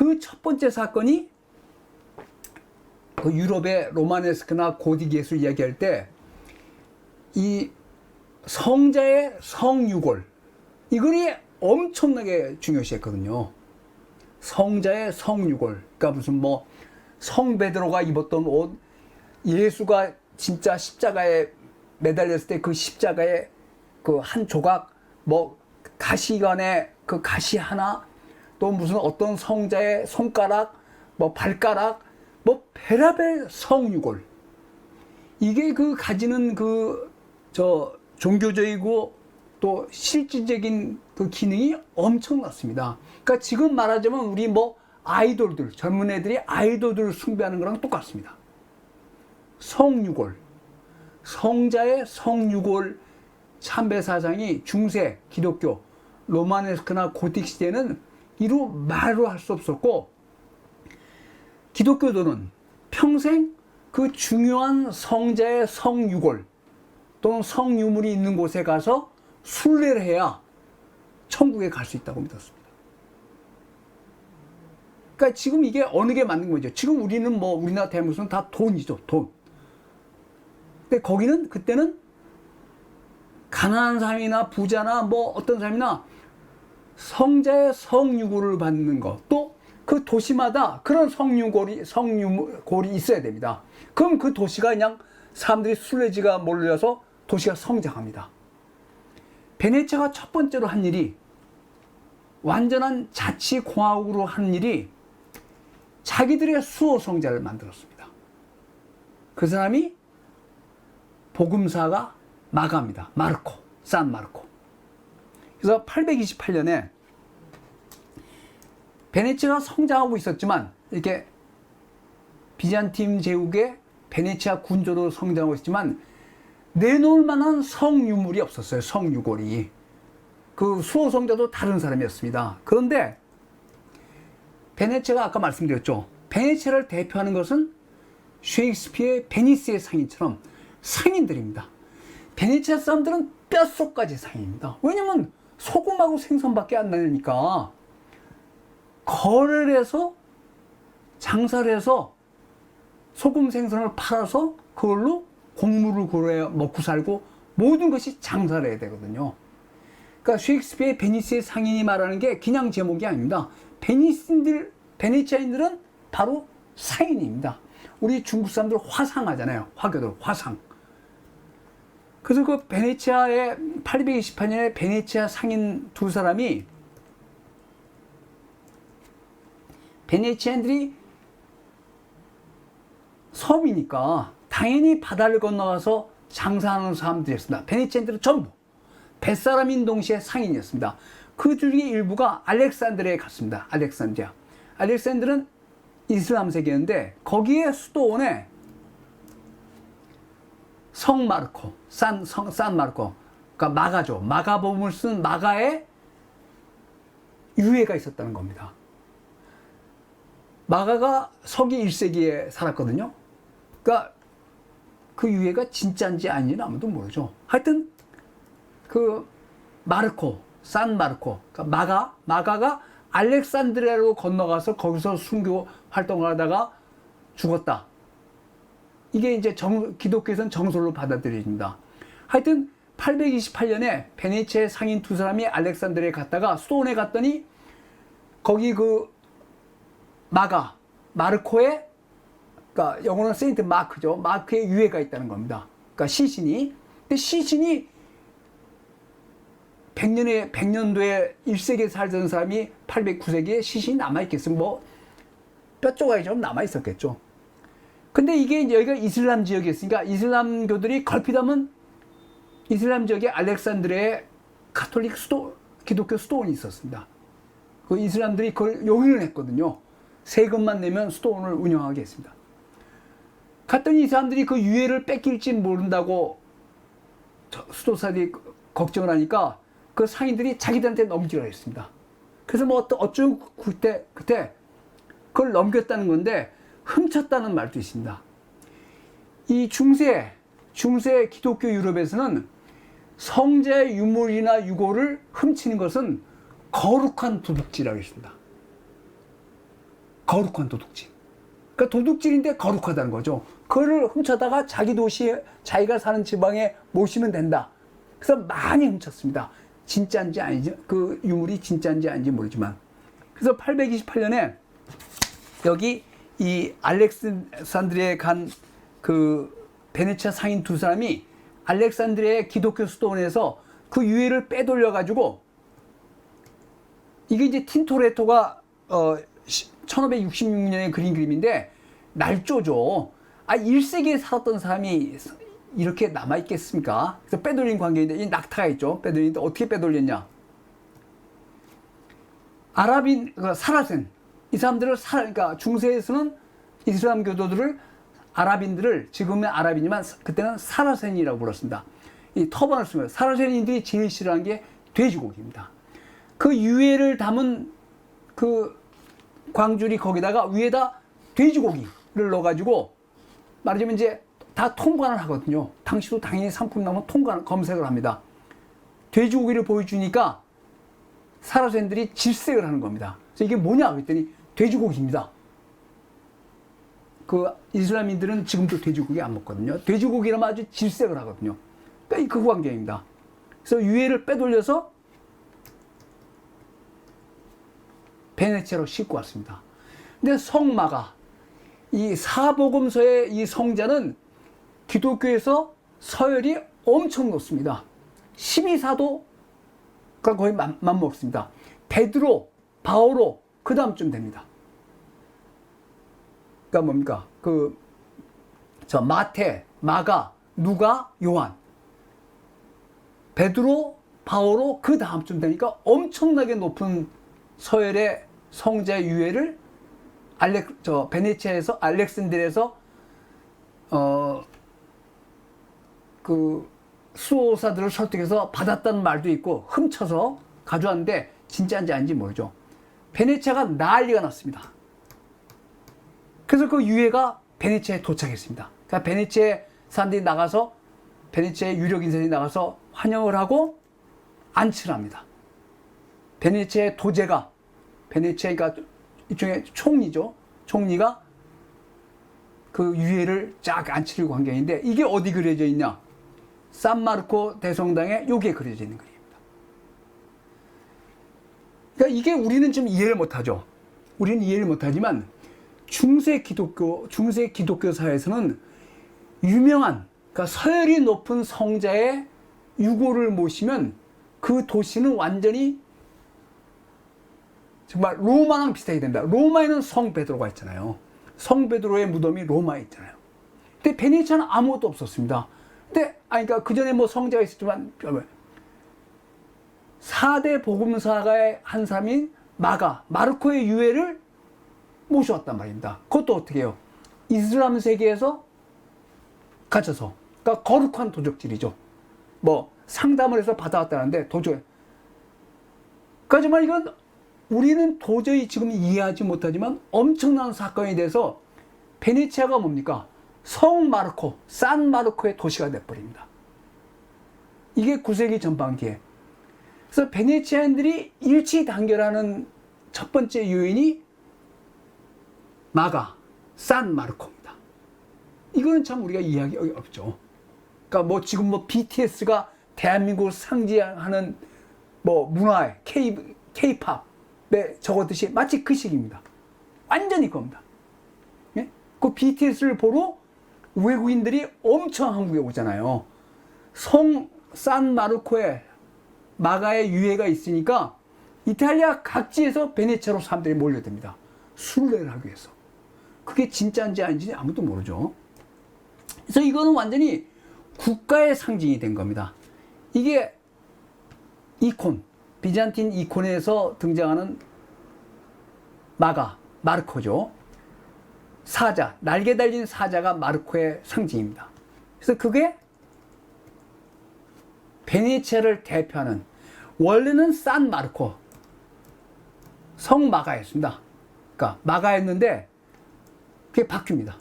그 첫 번째 사건이 그 유럽의 로마네스크나 고딕 예술 이야기할 때 이 성자의 성유골 이거이 엄청나게 중요시했거든요. 성자의 성유골. 그러니까 무슨 뭐 성베드로가 입었던 옷, 예수가 진짜 십자가에 매달렸을 때 그 십자가의 그 한 조각, 뭐 가시관의 그 가시 하나, 또 무슨 어떤 성자의 손가락, 뭐 발가락, 뭐 베라벨 성유골. 이게 그 가지는 그 저 종교적이고 또 실질적인 그 기능이 엄청났습니다. 그러니까 지금 말하자면 우리 뭐 아이돌들, 젊은 애들이 아이돌들을 숭배하는 거랑 똑같습니다. 성유골. 성자의 성유골 참배 사상이 중세 기독교 로마네스크나 고틱 시대는 이루 말로 할 수 없었고 기독교도는 평생 그 중요한 성자의 성유골 또는 성유물이 있는 곳에 가서 순례를 해야 천국에 갈 수 있다고 믿었습니다. 그러니까 지금 이게 어느 게 맞는 거죠. 지금 우리는 뭐 우리나라 대무슨 다 돈이죠, 돈. 근데 거기는 그때는 가난한 사람이나 부자나 뭐 어떤 사람이나 성자의 성유골을 받는 것, 또 그 도시마다 그런 성유골이 성유골이 있어야 됩니다. 그럼 그 도시가 그냥 사람들이 순례지가 몰려서 도시가 성장합니다. 베네치아가 첫 번째로 한 일이 완전한 자치 공화국으로 한 일이 자기들의 수호 성자를 만들었습니다. 그 사람이 복음사가 마가입니다. 마르코, 산 마르코. 그래서 828년에 베네치아가 성장하고 있었지만 이렇게 비잔팀 제국의 베네치아 군조로 성장하고 있지만 내놓을 만한 성유물이 없었어요. 성유골이. 그 수호 성자도 다른 사람이었습니다. 그런데 베네치아가 아까 말씀드렸죠. 베네치아를 대표하는 것은 셰익스피어의 베니스의 상인처럼 상인들입니다. 베네치아 사람들은 뼛속까지 상인입니다. 왜냐면 소금하고 생선밖에 안 나니까 거래를 해서 장사를 해서 소금 생선을 팔아서 그걸로 곡물을 고려 먹고 살고 모든 것이 장사를 해야 되거든요. 그러니까 셰익스피어의 베니스의 상인이 말하는 게 그냥 제목이 아닙니다. 베니스인들, 베네치아인들은 바로 상인입니다. 우리 중국 사람들 화상하잖아요. 화교들 화상. 그래서 그 베네치아의 828년에 베네치아 상인 두 사람이 베네치아인들이 섬이니까 당연히 바다를 건너가서 장사하는 사람들이었습니다. 베네치아인들은 전부 뱃사람인 동시에 상인이었습니다. 그 중에 일부가 알렉산드리아에 갔습니다. 알렉산드리아. 알렉산드는 이슬람 세계인데 거기에 수도원에 성 마르코, 산, 성, 산 마르코, 그러니까 마가죠. 마가복음을 쓴 마가의 유해가 있었다는 겁니다. 마가가 서기 1세기에 살았거든요. 그러니까 그 유해가 진짜인지 아닌지는 아무도 모르죠. 하여튼 그 마르코, 산 마르코, 그러니까 마가, 마가가 알렉산드리아로 건너가서 거기서 순교 활동을 하다가 죽었다. 이게 이제 정, 기독교에서는 정설로 받아들여집니다. 하여튼 828년에 베네치아의 상인 두 사람이 알렉산드리아에 갔다가 수도원에 갔더니 거기 그 마가, 마르코의 그러니까 영어는 세인트 마크죠. 마크의 유해가 있다는 겁니다. 그러니까 시신이. 근데 시신이 100년에 100년도에 1세기에 살던 사람이 809세기에 시신이 남아 있겠으면 뭐 뼈조각이 좀 남아 있었겠죠. 근데 이게 여기가 이슬람 지역이었으니까 이슬람교들이 걸핏하면 이슬람 지역에 알렉산드리아의 카톨릭 수도 기독교 수도원이 있었습니다. 그 이슬람들이 그걸 용인을 했거든요. 세금만 내면 수도원을 운영하게 했습니다. 갔더니 이 사람들이 그 유해를 뺏길지 모른다고 수도사들이 걱정을 하니까 그 상인들이 자기들한테 넘기라 했습니다. 그래서 뭐 어쩌고 그때 그때 그걸 넘겼다는 건데 훔쳤다는 말도 있습니다. 이 중세 중세 기독교 유럽에서는 성제 유물이나 유고를 훔치는 것은 거룩한 도둑질이라고 했습니다. 거룩한 도둑질. 그러니까 도둑질인데 거룩하다는 거죠. 그거를 훔쳐다가 자기 도시에 자기가 사는 지방에 모시면 된다. 그래서 많이 훔쳤습니다. 진짜인지 아니지 그 유물이 진짜인지 아닌지 모르지만 그래서 828년에 여기 이 알렉산드리아에 간 그 베네치아 상인 두 사람이 알렉산드리아의 기독교 수도원에서 그 유해를 빼돌려 가지고 이게 이제 틴토레토가 어 1566년에 그린 그림인데 날조죠. 아 1세기에 살았던 사람이 이렇게 남아 있겠습니까? 그래서 빼돌린 관계인데 이 낙타가 있죠. 빼돌리는데 어떻게 빼돌렸냐? 아랍인 그 사라센 이 사람들을 사 그러니까 중세에서는 이슬람 교도들을 아랍인들을 지금은 아랍이지만 그때는 사라센이라고 불렀습니다. 이 터반을 쓰면 사라센인들이 제일 싫어하는 게 돼지고기입니다. 그 유해를 담은 그 광줄이 거기다가 위에다 돼지고기를 넣어가지고 말하자면 이제 다 통관을 하거든요. 당시도 당연히 상품 나오면 통관 검색을 합니다. 돼지고기를 보여주니까 사라센들이 질색을 하는 겁니다. 그래서 이게 뭐냐 그랬더니 돼지고기입니다. 그 이슬람인들은 지금도 돼지고기 안 먹거든요. 돼지고기라면 아주 질색을 하거든요. 그러니까 그 광경입니다. 그래서 유해를 빼돌려서 베네치아로 싣고 왔습니다. 근데 성마가 이 사복음서의 이 성자는 기독교에서 서열이 엄청 높습니다. 12사도가 거의 맘, 맘먹습니다. 베드로, 바오로 그 다음쯤 됩니다. 그러니까 뭡니까? 그, 저, 마태, 마가, 누가, 요한. 베드로, 바오로 그 다음쯤 되니까 엄청나게 높은 서열의 성자 유해를 알렉, 저, 베네치아에서, 알렉산드리아에서, 어, 그, 수호사들을 설득해서 받았다는 말도 있고, 훔쳐서 가져왔는데, 진짜인지 아닌지 모르죠. 베네치아가 난리가 났습니다. 그래서 그 유해가 베네치아에 도착했습니다. 그러니까 베네치아 사람들이 나가서 베네치아의 유력 인사들이 나가서 환영을 하고 안치를 합니다. 베네치아의 도제가 베네치아가 일종의 총리죠. 총리가 그 유해를 쫙 안치를 광경인데 이게 어디 그려져 있냐? 산마르코 대성당에 여기에 그려져 있는 그림입니다. 그러니까 이게 우리는 좀 이해를 못하죠. 우리는 이해를 못하지만 중세 기독교 중세 기독교 사회에서는 유명한 그러니까 서열이 높은 성자의 유고를 모시면 그 도시는 완전히 정말 로마랑 비슷하게 됩니다. 로마에는 성 베드로가 있잖아요. 성 베드로의 무덤이 로마에 있잖아요. 근데 베네치아는 아무것도 없었습니다. 근데 아니 그러니까 그 전에 뭐 성자가 있었지만 4대 복음사가의 한 사람인 마가 마르코의 유해를 모셔왔단 말입니다. 그것도 어떻게 해요? 이슬람 세계에서 갇혀서. 그러니까 거룩한 도적질이죠. 뭐 상담을 해서 받아왔다는데 도저히. 그러니까 이건 우리는 도저히 지금 이해하지 못하지만 엄청난 사건이 돼서 베네치아가 뭡니까? 성 마르코, 산 마르코의 도시가 돼버립니다. 이게 9세기 전반기에. 그래서 베네치아인들이 일치 단결하는 첫 번째 요인이 마가, 산 마르코입니다. 이거는 참 우리가 이해하기 어렵죠. 그러니까 뭐 지금 뭐 BTS가 대한민국을 상징하는 뭐 문화의 K, K-팝에 적었듯이 마치 그 식입니다. 완전히 겁니다. 예? 그 BTS를 보러 외국인들이 엄청 한국에 오잖아요. 성 산 마르코에 마가의 유해가 있으니까 이탈리아 각지에서 베네치아로 사람들이 몰려듭니다. 순례를 하기 위해서. 그게 진짜인지 아닌지 아무도 모르죠. 그래서 이거는 완전히 국가의 상징이 된 겁니다. 이게 이콘, 비잔틴 이콘에서 등장하는 마가, 마르코죠. 사자, 날개 달린 사자가 마르코의 상징입니다. 그래서 그게 베네치아를 대표하는 원래는 산 마르코, 성 마가였습니다. 그러니까 마가였는데 그게 바뀝니다.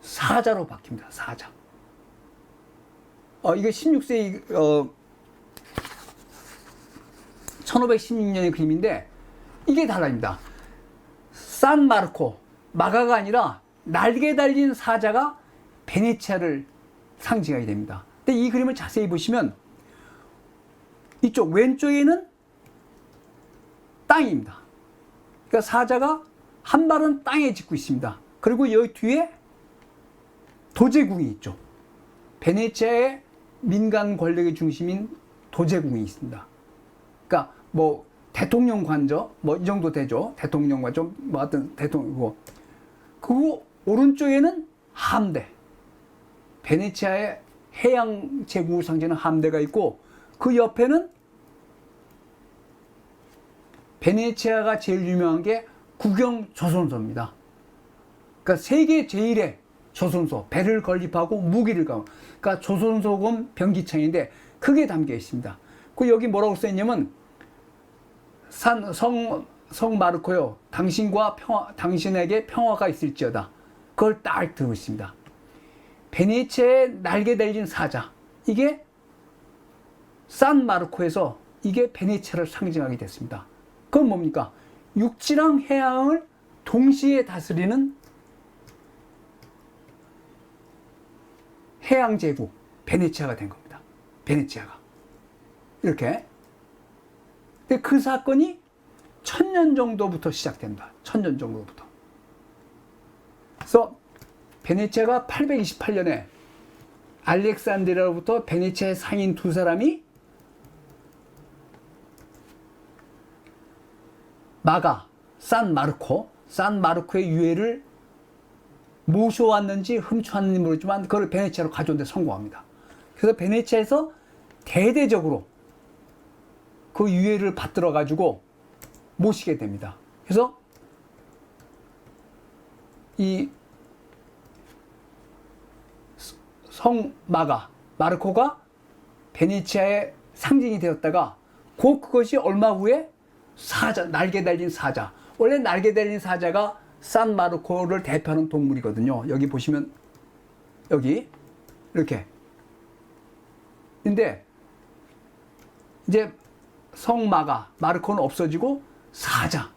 사자로 바뀝니다. 사자. 어, 이게 16세기, 어, 1516년의 그림인데, 이게 달라집니다. 산 마르코 마가가 아니라 날개 달린 사자가 베네치아를 상징하게 됩니다. 근데 이 그림을 자세히 보시면 이쪽 왼쪽에는 땅입니다. 그러니까 사자가 한 발은 땅에 짚고 있습니다. 그리고 여기 뒤에 도제궁이 있죠. 베네치아의 민간 권력의 중심인 도제궁이 있습니다. 그러니까 뭐 대통령 관저 뭐 이 정도 되죠. 대통령 관저 뭐 하여튼 대통령이고 그 오른쪽에는 함대. 베네치아의 해양 제국을 상징하는 함대가 있고 그 옆에는 베네치아가 제일 유명한 게 국영 조선소입니다. 그러니까 세계 제일의 조선소 배를 건립하고 무기를 가고 그러니까 조선소금 병기창인데 크게 담겨 있습니다. 그 여기 뭐라고 써 있냐면 산, 성, 성 마르코요. 당신과 평화, 당신에게 평화가 있을지어다. 그걸 딱 들고 있습니다. 베네치아의 날개 달린 사자. 이게 산 마르코에서 이게 베네치아를 상징하게 됐습니다. 그건 뭡니까? 육지랑 해양을 동시에 다스리는 해양 제국 베네치아가 된 겁니다. 베네치아가. 이렇게. 근데 그 사건이 천년 정도부터 시작된다. 천년 정도부터. 그래서 베네치아가 828년에 알렉산드리아로부터 베네치아의 상인 두 사람이 마가, 산 마르코, 산 마르코의 유해를 모셔왔는지 훔쳐왔는지 모르지만 그걸 베네치아로 가져오는데 성공합니다. 그래서 베네치아에서 대대적으로 그 유해를 받들어 가지고 모시게 됩니다. 그래서 이 성마가 마르코가 베네치아의 상징이 되었다가 곧 그것이 얼마 후에 사자 날개 달린 사자. 원래 날개 달린 사자가 산 마르코를 대표하는 동물이거든요. 여기 보시면 여기 이렇게. 근데 이제 성마가 마르코는 없어지고 사자.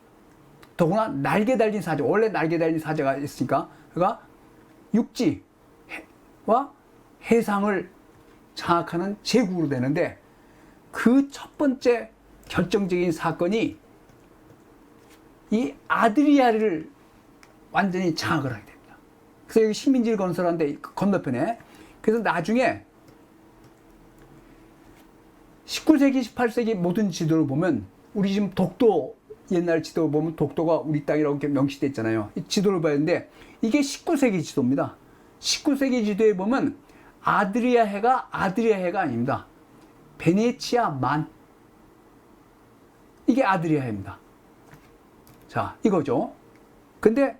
더구나 날개 달린 사자 원래 날개 달린 사자가 있으니까 그가 육지와 해상을 장악하는 제국으로 되는데 그 첫 번째 결정적인 사건이 이 아드리아를 완전히 장악을 하게 됩니다. 그래서 여기 식민지를 건설하는데 그 건너편에 그래서 나중에 19세기, 18세기 모든 지도를 보면 우리 지금 독도 옛날 지도 보면 독도가 우리 땅이라고 이렇게 명시돼 있잖아요. 이 지도를 되는데 이게 19세기 지도입니다. 19세기 지도에 보면 아드리아 해가 아드리아 해가 아닙니다. 베네치아 만 이게 아드리아 해입니다. 자, 이거죠. 근데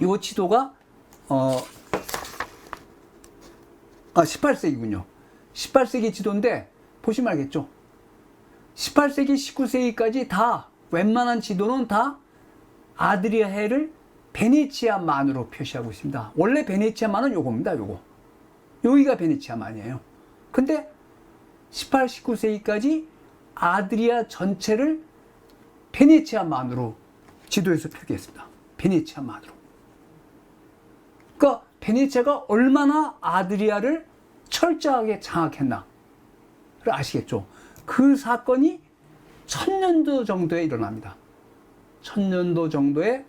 이 지도가 어 아, 18세기군요. 18세기 지도인데 보시면 알겠죠. 18세기, 19세기까지 다 웬만한 지도는 다 아드리아 해를 베네치아만으로 표시하고 있습니다. 원래 베네치아만은 요겁니다. 요거. 여기가 베네치아만이에요. 근데 18, 19세기까지 아드리아 전체를 베네치아만으로 지도에서 표기했습니다. 베네치아만으로. 그러니까 베네치아가 얼마나 아드리아를 철저하게 장악했나를 아시겠죠? 그 사건이 천년도 정도에 일어납니다. 천년도 정도에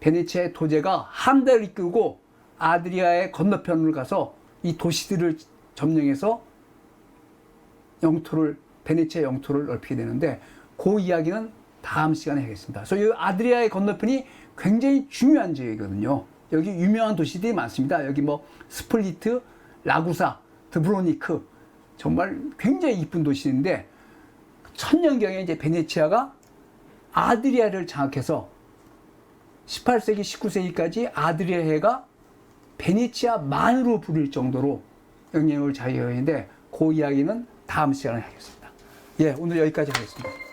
베네치아의 도제가 함대를 이끌고 아드리아의 건너편을 가서 이 도시들을 점령해서 영토를 베네치아 영토를 넓히게 되는데 그 이야기는 다음 시간에 하겠습니다. 그래서 이 아드리아의 건너편이 굉장히 중요한 지역이거든요. 여기 유명한 도시들이 많습니다. 여기 뭐 스플리트, 라구사, 드브로니크 정말 굉장히 이쁜 도시인데 천년경에 이제 베네치아가 아드리아를 장악해서 18세기, 19세기까지 아드리아 해가 베네치아만으로 부릴 정도로 영향을 자유했는데 그 이야기는 다음 시간에 하겠습니다. 예, 오늘 여기까지 하겠습니다.